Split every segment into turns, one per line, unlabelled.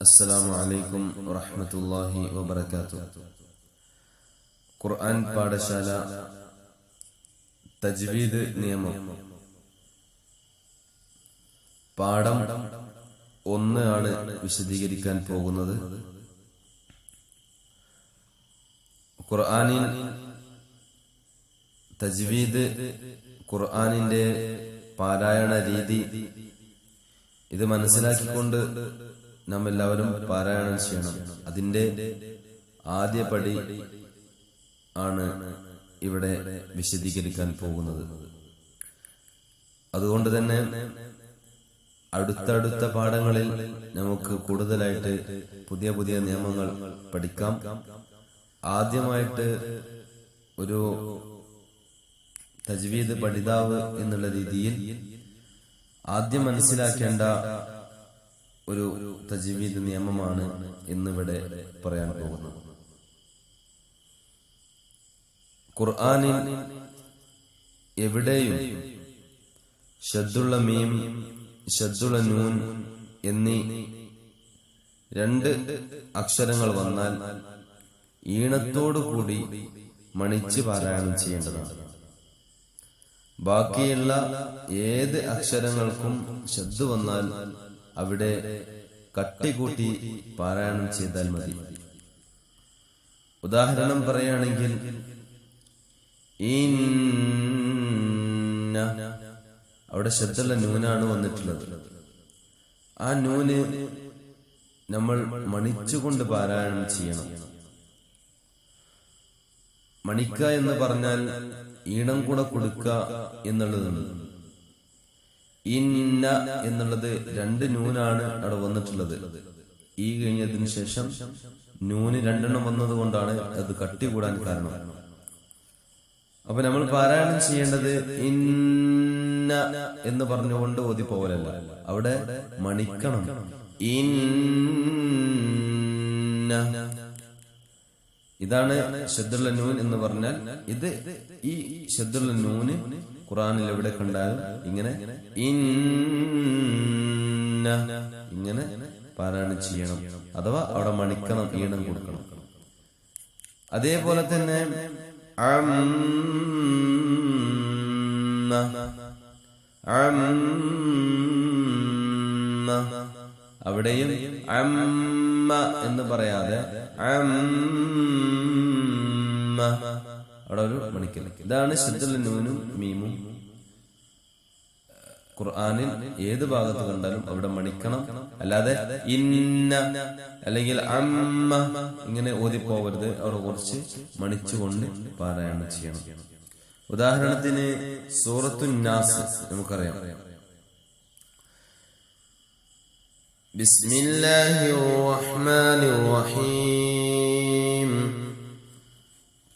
അസ്സലാമു അലൈക്കും വറഹമത്തല്ലാഹി വബർക്കാത്തു ഖുർആൻ പാഠശാല തജ്വീദ് നിയമം. പാഠം ഒന്ന് ആണ് വിശദീകരിക്കാൻ പോകുന്നത്. ഖുർആാനിൽ തജ്വീദ് ഖുർആാനിന്റെ പാരായണ രീതി ഇത് മനസ്സിലാക്കിക്കൊണ്ട് നാം എല്ലാവരും പാരായണം ചെയ്യണം. അതിന്റെ ആദ്യ പടി ആണ് ഇവിടെ വിശദീകരിക്കാൻ പോകുന്നത്. അതുകൊണ്ട് തന്നെ അടുത്തടുത്ത പാഠങ്ങളിൽ നമുക്ക് കൂടുതലായിട്ട് പുതിയ പുതിയ നിയമങ്ങൾ പഠിക്കാം. ആദ്യമായിട്ട് ഒരു തജ്വീദ് പഠിതാവ് എന്നുള്ള രീതിയിൽ ആദ്യം മനസ്സിലാക്കേണ്ട ഒരു തജ്വീദ് നിയമമാണ് ഇന്നിവിടെ പറയാൻ പോകുന്നത്. ഖുർആാനിൽ എവിടെയും ഷദ്ദുള്ള മീം ഷദ്ദുള്ള നൂൻ എന്നീ രണ്ട് അക്ഷരങ്ങൾ വന്നാൽ ഈണത്തോടു കൂടി മണിച്ച് പാരായണം ചെയ്യേണ്ടതാണ്. ബാക്കിയുള്ള ഏത് അക്ഷരങ്ങൾക്കും ശബ്ദ വന്നാൽ അവിടെ കട്ടികൂട്ടി പാരായണം ചെയ്താൽ മതി. ഉദാഹരണം പറയുകയാണെങ്കിൽ അവിടെ ശബ്ദമുള്ള നൂനാണ് വന്നിട്ടുള്ളത്. ആ നൂന് നമ്മൾ മണിച്ചുകൊണ്ട് പാരായണം ചെയ്യണം. മണിക്ക എന്ന് പറഞ്ഞാൽ ഈണം കൂടെ കൊടുക്ക എന്നുള്ളതാണ്. ഇന്ന എന്നുള്ളത് രണ്ട് നൂനാണ് അവിടെ വന്നിട്ടുള്ളത്. ഈ കഴിഞ്ഞതിന് ശേഷം നൂന് രണ്ടെണ്ണം വന്നത് കൊണ്ടാണ് അത് കട്ടി കൂടാൻ കാരണം. അപ്പൊ നമ്മൾ പാരായണം ചെയ്യേണ്ടത് ഇന്ന എന്ന് പറഞ്ഞുകൊണ്ട് ഓതി പോകലല്ല അവിടെ മണിക്കണം. ഇന്ന. ഇതാണ് ഷദ്ദുള്ള നൂൻ എന്ന് പറഞ്ഞാൽ ഇത് ഈ ഷദ്ദുള്ള നൂന് ഖുറാനിൽ എവിടെ കണ്ടാലും ഇങ്ങനെ ഇന്ന ഇങ്ങനെ പാരായണം ചെയ്യണം അഥവാ അവിടെ മണിക്കണം ഈണം കൊടുക്കണം. അതേപോലെ തന്നെ അവിടെയും അമ്മ എന്ന് പറയാതെ അമ്മ. അവിടെ ഒരു മണിക്കൽ. ഇതാണ് ശുദ്ധനും മീമും. ഖുർആാനിൽ ഏത് ഭാഗത്ത് കണ്ടാലും അവിടെ മണിക്കണം. അല്ലാതെ ഇന്ന അല്ലെങ്കിൽ അമ്മ ഇങ്ങനെ ഓതിപ്പോവരുത് അവിടെ കുറച്ച് മണിച്ചുകൊണ്ട് പാരായണം ചെയ്യണം. ഉദാഹരണത്തിന് സൂറത്തു നാസ് നമുക്കറിയാം. ബിസ്മില്ലാഹിർ റഹ്മാനിർ റഹീം.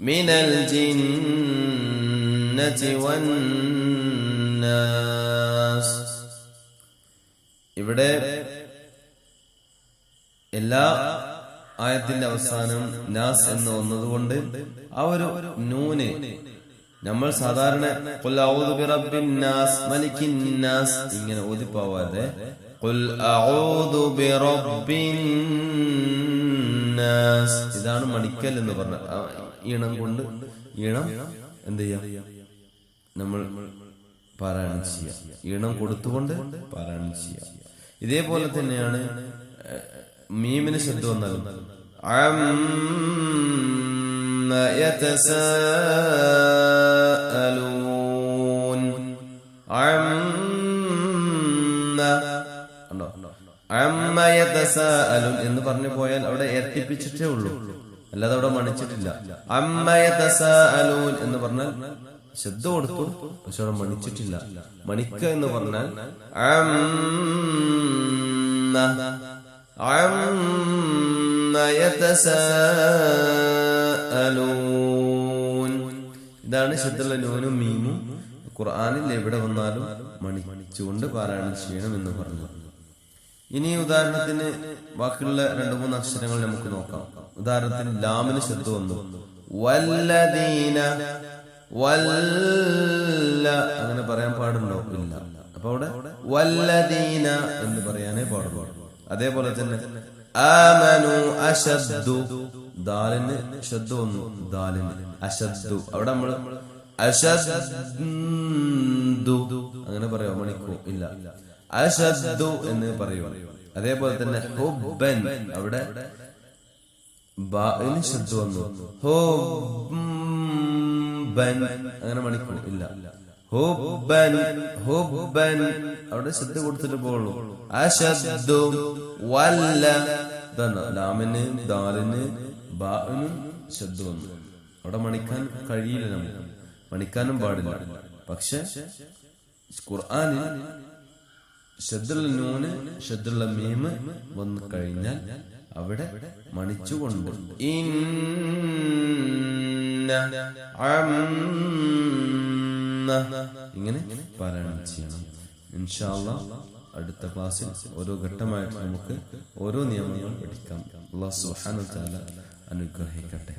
من الجنة والناس ഇവിടെ എല്ലാ ആയത്തിന്റെ അവസാനം നാസ് എന്ന് വന്നതുകൊണ്ട് ആ ഒരു നൂന് നമ്മൾ സാധാരണ നാസ് മലിക്കിൻ നാസ് ഇങ്ങനെ ഓതിപ്പോവാതെ ഇതാണ് മണിക്കൽ എന്ന് പറഞ്ഞ ഈണം കൊണ്ട് ഈണം എന്ത് ചെയ്യാം? നമ്മൾ പാരായണം ചെയ്യാം. ഈണം കൊടുത്തുകൊണ്ട് പാരായണം ചെയ്യാം. ഇതേപോലെ തന്നെയാണ് മീമിന് ശബ്ദം വന്നാലും എന്ന് പറഞ്ഞു പോയാൽ അവിടെ എത്തിപ്പിച്ചിട്ടേ ഉള്ളൂ. അല്ലാതെ അവിടെ മണിച്ചിട്ടില്ല എന്ന് പറഞ്ഞാൽ ശബ്ദം കൊടുത്തു പക്ഷെ അവിടെ മണിച്ചിട്ടില്ല മണിക്ക എന്ന് പറഞ്ഞാൽ ഇതാണ് ശബ്ദമുള്ള നൂനും മീമും. ഖുർആാനിൽ എവിടെ വന്നാലും മണിച്ചുകൊണ്ട് പാരായണം ചെയ്യണം എന്ന് പറഞ്ഞു. ഇനി ഉദാഹരണത്തിന് ബാക്കിയുള്ള രണ്ടു മൂന്ന് അക്ഷരങ്ങൾ നമുക്ക് നോക്കാം. ഉദാഹരണത്തിന് ലാമിന് ശബ്ദ വന്നു. വല്ലദീന വല്ല അങ്ങനെ പറയാൻ പാടുണ്ടോ? ഇല്ല. അപ്പൊ അവിടെ വല്ലദീന എന്ന് പറയാനേ പാടുള്ളൂ. അതേപോലെ തന്നെ ആമനു അശദ്ദു ദാലിന് ശബ്ദ വന്നു. ദാലിന് അശദ്ദു. അവിടെ നമ്മൾ അശദ്ദു അങ്ങനെ പറയാം. മണിക്കൂർ. ഇല്ല. അശദ്ദു എന്ന് പറയുക അതേപോലെ തന്നെ ഹുബൻ അവിടെ ബാഇന് ശബ്ദം വന്നു. ഹുബ്ബൻ അങ്ങനെ മണിക്കൂർ ഇല്ല. അവിടെ ശ്രദ്ധ കൊടുത്തിട്ട് പോകുള്ളൂ അശദ്ദു വല്ല ലാമിന് ദാലിന് ബാനും ശബ്ദം വന്നു. അവിടെ മണിക്കാൻ കഴിയില്ല നമുക്ക്. മണിക്കാനും പാടില്ല. പക്ഷെ ഖുർആനിൽ ഷദ്ദുള്ള നൂന് ഷദ്ദുള്ള മീമ് വന്നു കഴിഞ്ഞാൽ അവിടെ മണിച്ചുകൊണ്ട് ഇങ്ങനെ പാരായണം ചെയ്യണം. ഇൻഷാല്ല അടുത്ത ക്ലാസ്സിൽ ഓരോ ഘട്ടമായിട്ട് നമുക്ക് ഓരോ നിയമങ്ങൾ പഠിക്കാം. അനുഗ്രഹിക്കട്ടെ.